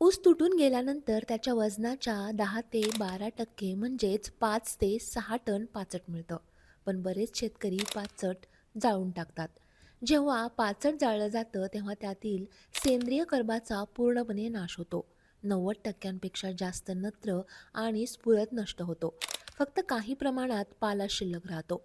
ऊस तुटून गेल्यानंतर त्याच्या वजनाच्या दहा ते बारा टक्के म्हणजेच पाच ते सहा टन पाचट मिळतं. पण बरेच शेतकरी पाचट जाळून टाकतात. जेव्हा पाचट जाळलं जातं तेव्हा त्यातील सेंद्रिय कर्बाचा पूर्णपणे नाश होतो. नव्वद टक्क्यांपेक्षा जास्त नत्र आणि स्फुरत नष्ट होतो. फक्त काही प्रमाणात पाला शिल्लक राहतो.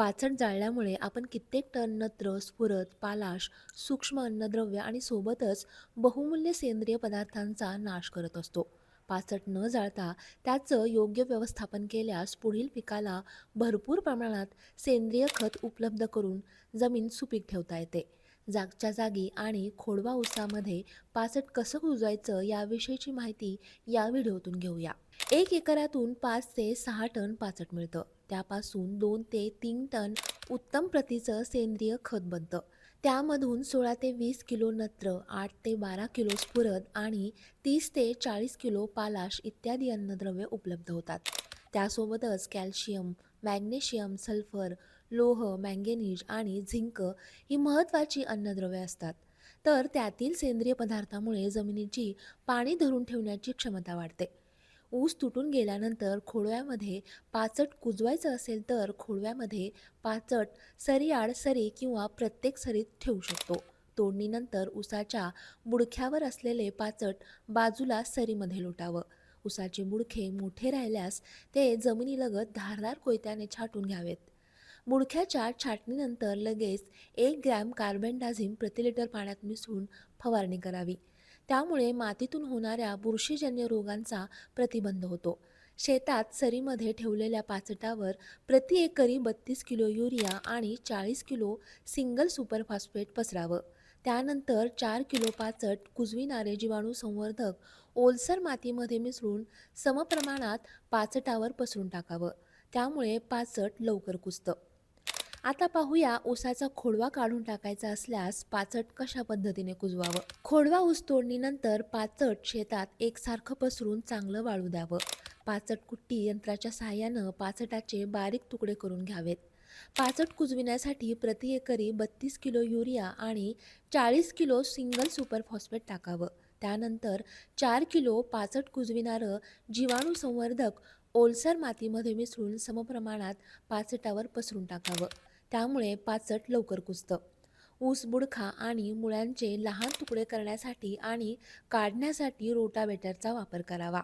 पाचट जाळल्यामुळे आपण कित्येक टन नत्र स्फुरद पालाश सूक्ष्म अन्नद्रव्य आणि सोबतच बहुमूल्य सेंद्रिय पदार्थांचा नाश करत असतो. पाचट न जाळता त्याचं योग्य व्यवस्थापन केल्यास पुढील पिकाला भरपूर प्रमाणात सेंद्रिय खत उपलब्ध करून जमीन सुपीक ठेवता येते. जागच्या जागी आणि खोडवा उसामध्ये पाचट कसं कुजवायचं याविषयीची माहिती या व्हिडिओतून घेऊया. एक एकरातून पाच ते सहा टन पाचट मिळतं. त्यापासून दोन ते तीन टन उत्तम प्रतीचं सेंद्रिय खत बनतं. त्यामधून सोळा ते वीस किलो नत्र आठ ते बारा किलो स्फुरद आणि तीस ते चाळीस किलो पालाश इत्यादी अन्नद्रव्य उपलब्ध होतात. त्यासोबतच कॅल्शियम मॅग्नेशियम सल्फर लोह मँगेनीज आणि झिंक ही महत्त्वाची अन्नद्रव्ये असतात. तर त्यातील सेंद्रिय पदार्थामुळे जमिनीची पाणी धरून ठेवण्याची क्षमता वाढते. ऊस तुटून गेल्यानंतर खोडव्यामध्ये पाचट कुजवायचं असेल तर खोडव्यामध्ये पाचट सरीआड सरी किंवा प्रत्येक सरीत ठेवू शकतो. तोडणीनंतर ऊसाच्या बुडख्यावर असलेले पाचट बाजूला सरीमध्ये लोटावं. उसाचे बुडखे मोठे राहिल्यास ते जमिनीलगत धारदार कोयत्याने छाटून घ्यावेत. बुडख्याच्या छाटणीनंतर लगेच एक ग्रॅम कार्बेंडाझिम प्रति लिटर पाण्यात मिसळून फवारणी करावी. त्यामुळे मातीतून होणाऱ्या बुरशीजन्य रोगांचा प्रतिबंध होतो. शेतात सरीमध्ये ठेवलेल्या पाचटावर प्रति एकरी बत्तीस किलो युरिया आणि चाळीस किलो सिंगल सुपरफॉस्फेट पसरावं. त्यानंतर चार किलो पाचट कुजविणारे जीवाणू संवर्धक ओलसर मातीमध्ये मिसळून समप्रमाणात पाचटावर पसरून टाकावं. त्यामुळे पाचट लवकर कुजतं. आता पाहूया ऊसाचा खोडवा काढून टाकायचा असल्यास पाचट कशा पद्धतीने कुजवावं? खोडवा ऊस तोडणीनंतर पाचट शेतात एकसारखं पसरून चांगलं वाळू द्यावं. पाचट कुट्टी यंत्राच्या सहाय्यानं पाचटाचे बारीक तुकडे करून घ्यावेत. पाचट कुजविण्यासाठी प्रति एकरी बत्तीस किलो युरिया आणि चाळीस किलो सिंगल सुपर फॉस्फेट टाकावं. त्यानंतर चार किलो पाचट कुजविणारं जीवाणू संवर्धक ओलसर मातीमध्ये मिसळून समप्रमाणात पाचटावर पसरून टाकावं. त्यामुळे पाचट लवकर कुजतं. ऊस बुडखा आणि मुळ्यांचे लहान तुकडे करण्यासाठी आणि काढण्यासाठी रोटावेटरचा वापर करावा.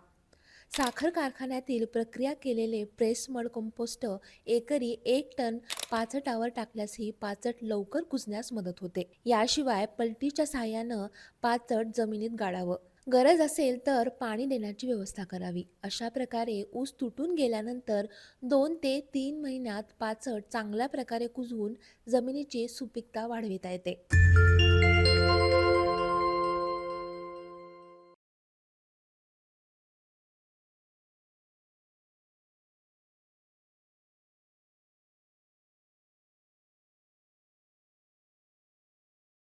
साखर कारखान्यातील प्रक्रिया केलेले प्रेस मड कंपोस्ट एकरी एक टन पाचटावर टाकल्यासही पाचट लवकर कुजण्यास मदत होते. याशिवाय पलटीच्या सहाय्यानं पाचट जमिनीत गाळावं गरज असेल तर पाणी देण्याची व्यवस्था करावी. अशा प्रकारे ऊस तुटून गेल्यानंतर दोन ते तीन महिन्यात पाचट चांगल्या प्रकारे कुजवून जमिनीची सुपीकता वाढविता येते.